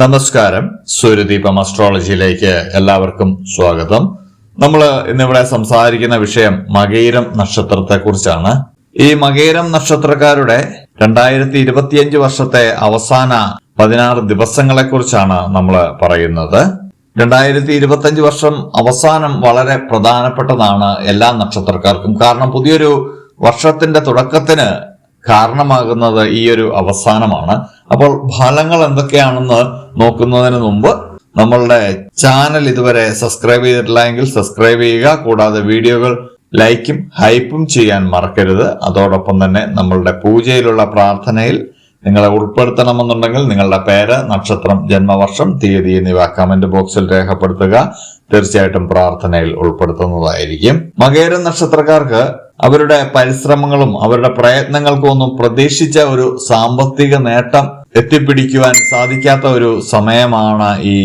നമസ്കാരം. സൂര്യദീപം അസ്ട്രോളജിയിലേക്ക് എല്ലാവർക്കും സ്വാഗതം. നമ്മൾ ഇന്നിവിടെ സംസാരിക്കുന്ന വിഷയം മകയിരം നക്ഷത്രത്തെ കുറിച്ചാണ് ഈ മകയിരം നക്ഷത്രക്കാരുടെ രണ്ടായിരത്തി ഇരുപത്തിയഞ്ച് വർഷത്തെ അവസാന പതിനാറ് ദിവസങ്ങളെ കുറിച്ചാണ് നമ്മൾ പറയുന്നത്. രണ്ടായിരത്തി ഇരുപത്തിയഞ്ച് വർഷം അവസാനം വളരെ പ്രധാനപ്പെട്ടതാണ് എല്ലാ നക്ഷത്രക്കാർക്കും. കാരണം പുതിയൊരു വർഷത്തിന്റെ തുടക്കത്തിന് കാരണമാകുന്നത് ഈ ഒരു അവസാനമാണ്. അപ്പോൾ ഫലങ്ങൾ എന്തൊക്കെയാണെന്ന് നോക്കുന്നതിന് മുമ്പ് നമ്മളുടെ ചാനൽ ഇതുവരെ സബ്സ്ക്രൈബ് ചെയ്തിട്ടില്ല എങ്കിൽ സബ്സ്ക്രൈബ് ചെയ്യുക. കൂടാതെ വീഡിയോകൾ ലൈക്കും ഹൈപ്പും ചെയ്യാൻ മറക്കരുത്. അതോടൊപ്പം തന്നെ നമ്മളുടെ പൂജയിലുള്ള പ്രാർത്ഥനയിൽ നിങ്ങളെ ഉൾപ്പെടുത്തണമെന്നുണ്ടെങ്കിൽ നിങ്ങളുടെ പേര് നക്ഷത്രം ജന്മവർഷം തീയതി എന്നിവ കമന്റ് ബോക്സിൽ രേഖപ്പെടുത്തുക. തീർച്ചയായിട്ടും പ്രാർത്ഥനയിൽ ഉൾപ്പെടുത്തുന്നതായിരിക്കും. മകേര നക്ഷത്രക്കാർക്ക് അവരുടെ പരിശ്രമങ്ങളും അവരുടെ പ്രയത്നങ്ങൾക്കും ഒന്നും പ്രതീക്ഷിച്ച ഒരു സാമ്പത്തിക നേട്ടം എത്തിപ്പിടിക്കുവാൻ സാധിക്കാത്ത ഒരു സമയമാണ് ഈ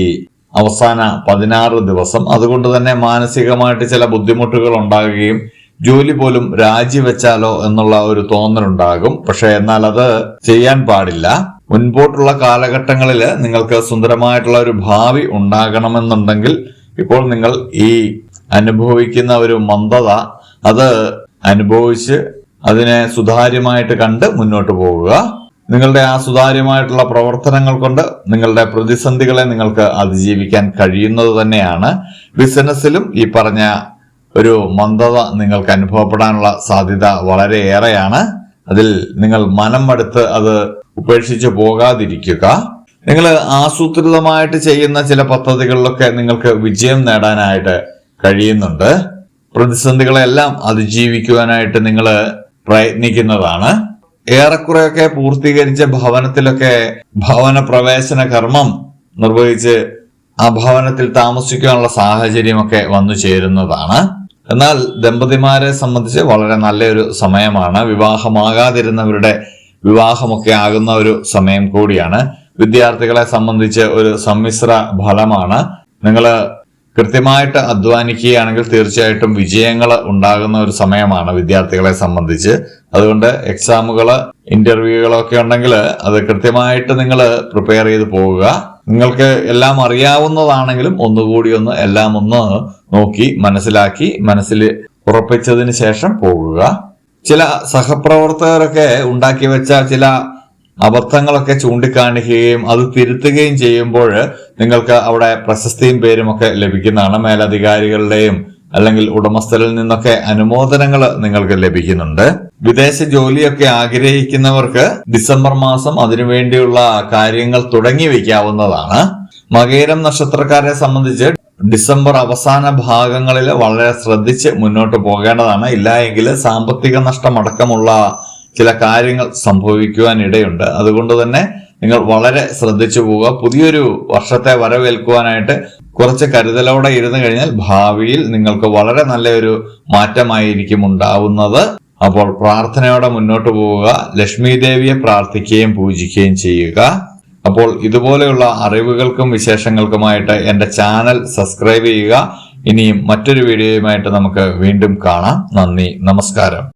അവസാന പതിനാറ് ദിവസം. അതുകൊണ്ട് തന്നെ മാനസികമായിട്ട് ചില ബുദ്ധിമുട്ടുകൾ ഉണ്ടാകുകയും ജോലി പോലും രാജിവെച്ചാലോ എന്നുള്ള ഒരു തോന്നലുണ്ടാകും. പക്ഷെ എന്നാൽ അത് ചെയ്യാൻ പാടില്ല. മുൻപോട്ടുള്ള കാലഘട്ടങ്ങളിൽ നിങ്ങൾക്ക് സുന്ദരമായിട്ടുള്ള ഒരു ഭാവി ഉണ്ടാകണമെന്നുണ്ടെങ്കിൽ ഇപ്പോൾ നിങ്ങൾ ഈ അനുഭവിക്കുന്ന ഒരു മന്ദത അത് അനുഭവിച്ച് അതിനെ സുതാര്യമായിട്ട് കണ്ട് മുന്നോട്ട് പോകുക നിങ്ങളുടെ ആ സുതാര്യമായിട്ടുള്ള പ്രവർത്തനങ്ങൾ കൊണ്ട് നിങ്ങളുടെ പ്രതിസന്ധികളെ നിങ്ങൾക്ക് അതിജീവിക്കാൻ കഴിയുന്നത് തന്നെയാണ് ബിസിനസ്സിലും ഈ പറഞ്ഞ ഒരു മന്ദത നിങ്ങൾക്ക് അനുഭവപ്പെടാനുള്ള സാധ്യത വളരെയേറെയാണ്. അതിൽ നിങ്ങൾ മനം മടുത്ത് അത് ഉപേക്ഷിച്ചു പോകാതിരിക്കുക. നിങ്ങൾ ആസൂത്രിതമായിട്ട് ചെയ്യുന്ന ചില പദ്ധതികളിലൊക്കെ നിങ്ങൾക്ക് വിജയം നേടാനായിട്ട് കഴിയുന്നുണ്ട്. പ്രതിസന്ധികളെല്ലാം അതിജീവിക്കുവാനായിട്ട് നിങ്ങൾ പ്രയത്നിക്കുന്നതാണ്. ഏറെക്കുറെയൊക്കെ പൂർത്തീകരിച്ച ഭവനത്തിലൊക്കെ ഭവന പ്രവേശന കർമ്മം നിർവഹിച്ച് ആ ഭവനത്തിൽ താമസിക്കാനുള്ള സാഹചര്യമൊക്കെ വന്നു ചേരുന്നതാണ്. എന്നാൽ ദമ്പതിമാരെ സംബന്ധിച്ച് വളരെ നല്ലൊരു സമയമാണ്. വിവാഹമാകാതിരുന്നവരുടെ വിവാഹമൊക്കെ ആകുന്ന ഒരു സമയം കൂടിയാണ്. വിദ്യാർത്ഥികളെ സംബന്ധിച്ച് ഒരു സമ്മിശ്ര ഫലമാണ്. നിങ്ങൾ കൃത്യമായിട്ട് അധ്വാനിക്കുകയാണെങ്കിൽ തീർച്ചയായിട്ടും വിജയങ്ങൾ ഉണ്ടാകുന്ന ഒരു സമയമാണ് വിദ്യാർത്ഥികളെ സംബന്ധിച്ച്. അതുകൊണ്ട് എക്സാമുകൾ ഇന്റർവ്യൂകളൊക്കെ ഉണ്ടെങ്കിൽ അത് കൃത്യമായിട്ട് നിങ്ങൾ പ്രിപ്പയർ ചെയ്ത് പോവുക. നിങ്ങൾക്ക് എല്ലാം അറിയാവുന്നതാണെങ്കിലും ഒന്നുകൂടി ഒന്ന് എല്ലാം ഒന്ന് നോക്കി മനസ്സിലാക്കി മനസ്സിൽ ഉറപ്പിച്ചതിന് ശേഷം പോകുക ചില സഹപ്രവർത്തകരൊക്കെ ഉണ്ടാക്കി വെച്ച ചില അബദ്ധങ്ങളൊക്കെ ചൂണ്ടിക്കാണിക്കുകയും അത് തിരുത്തുകയും ചെയ്യുമ്പോൾ നിങ്ങൾക്ക് അവിടെ പ്രശസ്തിയും പേരും ഒക്കെ ലഭിക്കുന്നതാണ്. മേലധികാരികളുടെയും അല്ലെങ്കിൽ ഉടമസ്ഥരിൽ നിന്നൊക്കെ അനുമോദനങ്ങൾ നിങ്ങൾക്ക് ലഭിക്കുന്നുണ്ട്. വിദേശ ജോലിയൊക്കെ ആഗ്രഹിക്കുന്നവർക്ക് ഡിസംബർ മാസം അതിനുവേണ്ടിയുള്ള കാര്യങ്ങൾ തുടങ്ങി വയ്ക്കാവുന്നതാണ്. മകേരം നക്ഷത്രക്കാരെ സംബന്ധിച്ച് ഡിസംബർ അവസാന ഭാഗങ്ങളിൽ വളരെ ശ്രദ്ധിച്ച് മുന്നോട്ട് പോകേണ്ടതാണ്. ഇല്ല സാമ്പത്തിക നഷ്ടമടക്കമുള്ള ചില കാര്യങ്ങൾ സംഭവിക്കുവാൻ ഇടയുണ്ട് അതുകൊണ്ട് തന്നെ നിങ്ങൾ വളരെ ശ്രദ്ധിച്ചു പോവുക. പുതിയൊരു വർഷത്തെ വരവേൽക്കുവാനായിട്ട് കുറച്ച് കരുതലോടെ ഇരുന്നു കഴിഞ്ഞാൽ ഭാവിയിൽ നിങ്ങൾക്ക് വളരെ നല്ലൊരു മാറ്റമായിരിക്കും ഉണ്ടാവുന്നത്. അപ്പോൾ പ്രാർത്ഥനയോടെ മുന്നോട്ട് പോവുക. ലക്ഷ്മി ദേവിയെ പ്രാർത്ഥിക്കുകയും പൂജിക്കുകയും ചെയ്യുക. അപ്പോൾ ഇതുപോലെയുള്ള അറിവുകൾക്കും വിശേഷങ്ങൾക്കുമായിട്ട് എന്റെ ചാനൽ സബ്സ്ക്രൈബ് ചെയ്യുക. ഇനിയും മറ്റൊരു വീഡിയോയുമായിട്ട് നമുക്ക് വീണ്ടും കാണാം. നന്ദി. നമസ്കാരം.